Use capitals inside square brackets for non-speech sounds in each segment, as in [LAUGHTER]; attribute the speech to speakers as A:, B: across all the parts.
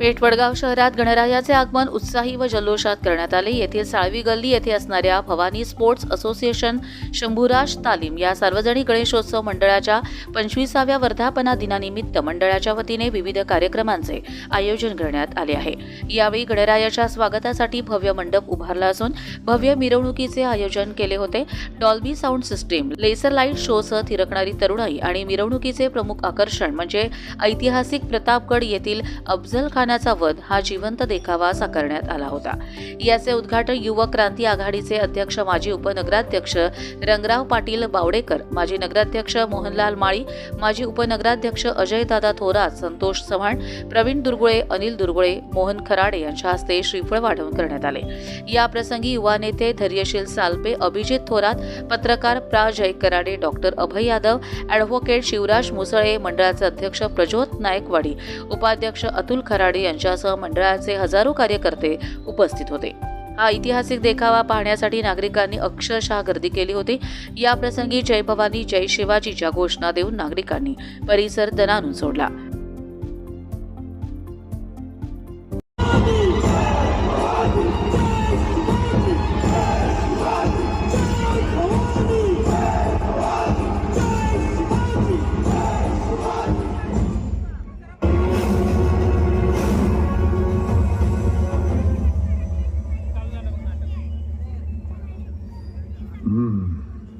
A: पेठ वडगाव शहरात गणरायाचे आगमन उत्साही व जल्लोषात करण्यात आले. येथील साळवी गल्ली येथे असणाऱ्या भवानी स्पोर्ट्स असोसिएशन शंभूराज तालीम या सार्वजनिक गणेशोत्सव मंडळाच्या पंचवीसाव्या वर्धापना दिनानिमित्त मंडळाच्या वतीने विविध कार्यक्रमांचे आयोजन करण्यात आले आहे. यावेळी गणरायाच्या स्वागतासाठी भव्य मंडप उभारला असून भव्य मिरवणुकीचे आयोजन केले होते. Dolby sound system laser light शोसह थिरकणारी तरुणाई आणि मिरवणुकीचे प्रमुख आकर्षण म्हणजे ऐतिहासिक प्रतापगड येथील अफजल खान खानाचा वध हा जिवंत देखावा साकारण्यात आला होता. याचे उद्घाटन युवक क्रांती आघाडीचे अध्यक्ष माजी उपनगराध्यक्ष रंगराव पाटील बावडेकर माजी नगराध्यक्ष मोहनलाल माळी माजी उपनगराध्यक्ष अजयदादा थोरात संतोष चव्हाण प्रवीण दुर्गुळे अनिल दुर्गुळे मोहन खराडे यांच्या हस्ते श्रीफळ वाढवून करण्यात आले. या प्रसंगी युवा नेते धैर्यशील सालपे अभिजित थोरात पत्रकार प्रा जय कराडे डॉक्टर अभय यादव ॲडव्होकेट शिवराज मुसळे मंडळाचे अध्यक्ष प्रज्योत नायकवाडी उपाध्यक्ष अतुल खराडे यांच्यासह मंडळाचे हजारो कार्यकर्ते उपस्थित होते. हा ऐतिहासिक देखावा पाहण्यासाठी नागरिकांनी अक्षरशः गर्दी केली होती. या प्रसंगी जय भवानी जय शिवाजीच्या घोषणा देऊन नागरिकांनी परिसर दनानून सोडला.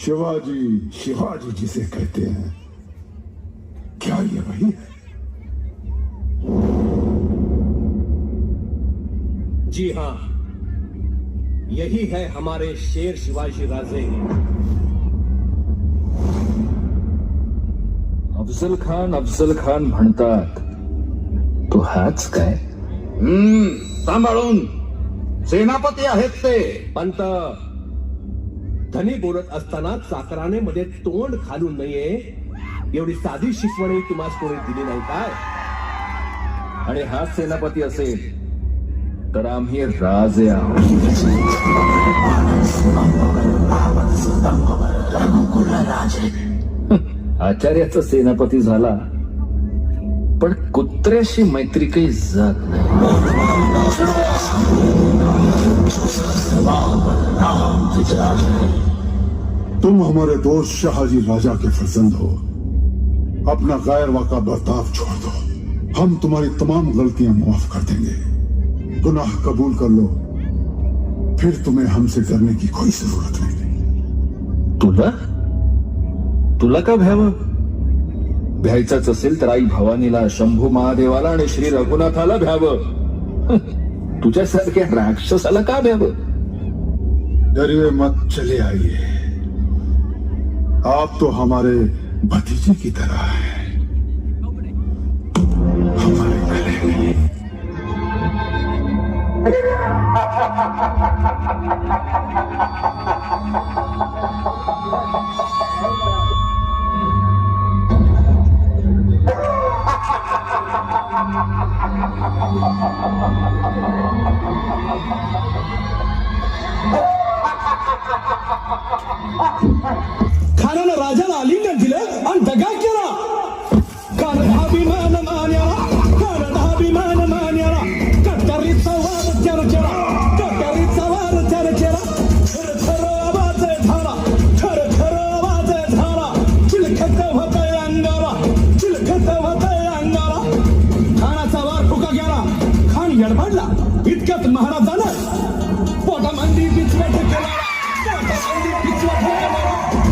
B: शिवाजी शिवाजी जिसे कहते हैं क्या ये वही है?
C: जी हाँ यही है हमारे शेर शिवाजी राजे।
D: अफजल खान अफजल खान म्हणतात तो हाच काय?
E: हम्म सांभाळून. सेनापती आहेत ते.
C: पंत धनी बोलत असताना चाकराने मध्ये तोंड घालू नये एवढी साधी शिकवणी तुम्हाला कोणी दिली नाही काय?
D: आणि हा सेनापती असेल तर आम्ही राजे आहोत. आचार्याचा सेनापती झाला. पण कुत्र्याशी मैत्री काही जात नाही।
B: तुम हमारे दोस्त शाहजी राजा के फर्जंद हो। अपना गैर वाका बर्ताव छोड़ दो। हम तुम्हारी तमाम गलतियाँ माफ़ कर देंगे। गुनाह कबूल कर लो। फिर तुम्हें हमसे डरने की कोई ज़रूरत नहीं।
D: तुला? तुला का भ्यावं भ्यायचाच असेल तर आई भवानीला शंभू महादेवाला आणि श्री रघुनाथाला भ्यावं. [LAUGHS] तुझ्यासारख्या राक्षसाला का भ्यावं?
B: डरिए मत चले आइए। आप तो हमारे भतीजे की तरह हैं। हमारे गले में।
F: खानानं राजाला आलिंगन दिलं आणि दगा खानाचा वार फुका गेला. खान यडबडला इतक्यात महाराजानं पोटामंदी बिचवट केला पोटामंदी बिचवट केला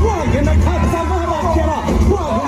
F: वाघेनं खाचा मारा केला. वाघेनं